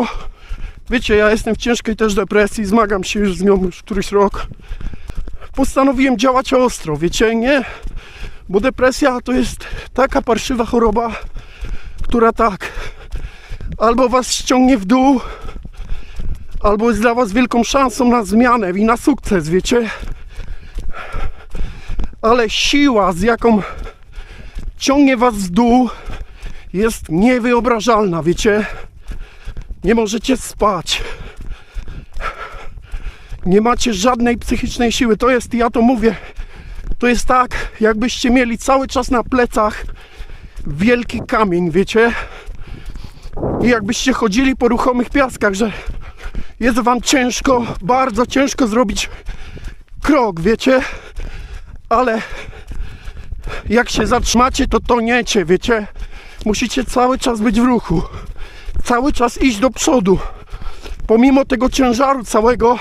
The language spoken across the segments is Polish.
O, Wiecie, ja jestem w ciężkiej też depresji, zmagam się już z nią już któryś rok. Postanowiłem działać ostro, wiecie, nie? Bo depresja to jest taka parszywa choroba, która tak albo was ściągnie w dół, albo jest dla was wielką szansą na zmianę i na sukces, wiecie? Ale siła, z jaką ciągnie was w dół, jest niewyobrażalna, wiecie? Nie możecie spać. Nie macie żadnej psychicznej siły. To jest, ja to mówię, to jest tak, jakbyście mieli cały czas na plecach wielki kamień, wiecie? I jakbyście chodzili po ruchomych piaskach, że jest wam ciężko, bardzo ciężko zrobić krok, wiecie? Ale jak się zatrzymacie, to toniecie, wiecie? Musicie cały czas być w ruchu. Cały czas iść do przodu. Pomimo tego ciężaru całego,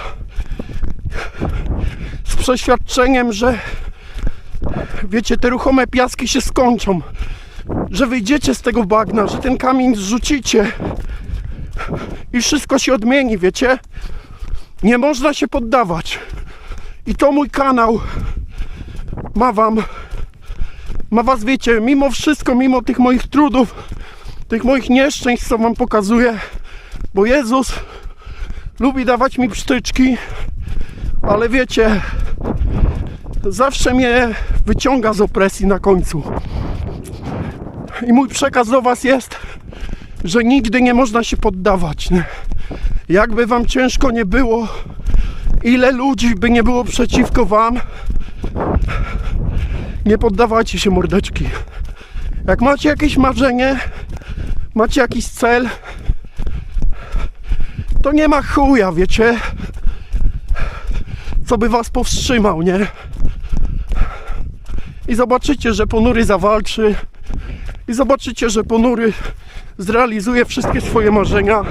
z przeświadczeniem, że wiecie, te ruchome piaski się skończą, że wyjdziecie z tego bagna, że ten kamień zrzucicie i wszystko się odmieni, wiecie? Nie można się poddawać. I to mój kanał ma wam, ma was, wiecie, mimo wszystko, mimo tych moich trudów, tych moich nieszczęść, co wam pokazuję, bo Jezus lubi dawać mi psztyczki, ale wiecie, zawsze mnie wyciąga z opresji na końcu. I mój przekaz do was jest, że nigdy nie można się poddawać. Jakby wam ciężko nie było, ile ludzi by nie było przeciwko wam, nie poddawajcie się mordeczki. Jak macie jakieś marzenie, macie jakiś cel, to nie ma chuja, wiecie, co by was powstrzymał, nie? I zobaczycie, że ponury zawalczy i zobaczycie, że ponury zrealizuje wszystkie swoje marzenia.